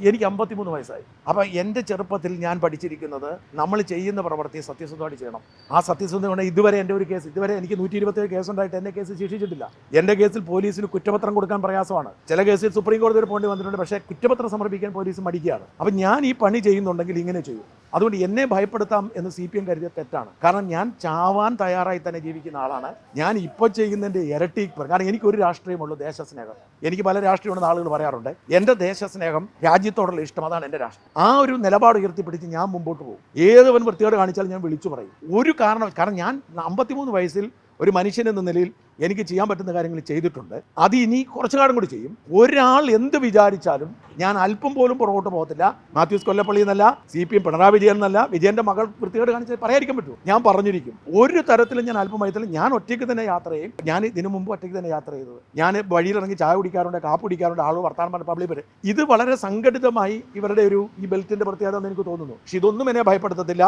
എനിക്ക് അമ്പത്തിമൂന്ന് വയസ്സായി. അപ്പം എന്റെ ചെറുപ്പത്തിൽ ഞാൻ പഠിച്ചിരിക്കുന്നത് നമ്മൾ ചെയ്യുന്ന പ്രവർത്തി സത്യസന്ധമായിട്ട് ചെയ്യണം. ആ സത്യസന്ധമാണ് ഇതുവരെ എന്റെ ഒരു കേസ് ഇതുവരെ എനിക്ക് നൂറ്റി ഇരുപത്തേഴ് കേസുണ്ടായിട്ട് എന്റെ കേസ് ശിക്ഷിച്ചിട്ടില്ല. എന്റെ കേസിൽ പോലീസിന് കുറ്റപത്രം കൊടുക്കാൻ പ്രയാസമാണ്. ചില കേസിൽ സുപ്രീം കോടതി വരെ പോകേണ്ടി വന്നിട്ടുണ്ട് പക്ഷേ കുറ്റപത്രം സമർപ്പിക്കാൻ പോലീസ് മടിക്കുകയാണ്. അപ്പം ഞാൻ ഈ പണി ചെയ്യുന്നുണ്ടെങ്കിൽ ഇങ്ങനെ ചെയ്യും. അതുകൊണ്ട് എന്നെ ഭയപ്പെടുത്താം എന്ന് സി പി എം കരുതിയ തെറ്റാണ്. കാരണം ഞാൻ ചാവാൻ തയ്യാറായി തന്നെ ജീവിക്കുന്ന ആളാണ്. ഞാൻ ഇപ്പോൾ ചെയ്യുന്നതിന്റെ ഇരട്ടി കാരണം എനിക്ക് ഒരു രാഷ്ട്രീയമുള്ളൂ ദേശസ്നേഹം എനിക്ക് പല രാഷ്ട്രീയമുണ്ടെന്ന് ആളുകൾ പറയാറുണ്ട് എന്റെ ദേശസ്നേഹം രാജ്യത്തോടുള്ള ഇഷ്ടം അതാണ് എന്റെ രാഷ്ട്രം ആ ഒരു നിലപാട് ഉയർത്തിപ്പിടിച്ച് ഞാൻ മുമ്പോട്ട് പോകും. ഏതവൻ വൃത്തിയോട് കാണിച്ചാലും ഞാൻ വിളിച്ചു പറയും. ഒരു കാരണം കാരണം ഞാൻ അമ്പത്തിമൂന്ന് വയസ്സിൽ ഒരു മനുഷ്യൻ എന്ന നിലയിൽ എനിക്ക് ചെയ്യാൻ പറ്റുന്ന കാര്യങ്ങൾ ചെയ്തിട്ടുണ്ട്. അത് ഇനി കുറച്ചു കാലം കൂടി ചെയ്യും. ഒരാൾ എന്ത് വിചാരിച്ചാലും ഞാൻ അല്പം പോലും പുറകോട്ട് പോകത്തില്ല. മാത്യൂസ് കൊല്ലപ്പള്ളി എന്നല്ല C P M Pinarayi Vijayan എന്നല്ല വിജയന്റെ മകൾ വൃത്തികേട് കാണിച്ച് പറയാതിരിക്കാൻ പറ്റുമോ? ഞാൻ പറഞ്ഞിരിക്കും. ഒരു തരത്തിലും ഞാൻ അല്പം വയത്തില്ല ഞാൻ ഒറ്റയ്ക്ക് തന്നെ യാത്ര ചെയ്യും. ഞാൻ ഇതിനു മുമ്പ് ഒറ്റയ്ക്ക് തന്നെ യാത്ര ചെയ്തത്. ഞാൻ വഴിയിലിറങ്ങി ചായ കുടിക്കാറുണ്ട് കാപ്പ് കുടിക്കാറുണ്ട് ആളുകൾ വർത്താനം പറഞ്ഞ പബ്ലിക് വരെ. ഇത് വളരെ സംഘടിതമായി ഇവരുടെ ഒരു ഈ ബെൽറ്റിന്റെ പ്രത്യേകത എന്ന് എനിക്ക് തോന്നുന്നു. പക്ഷെ ഇതൊന്നും എന്നെ ഭയപ്പെടുത്തത്തില്ല.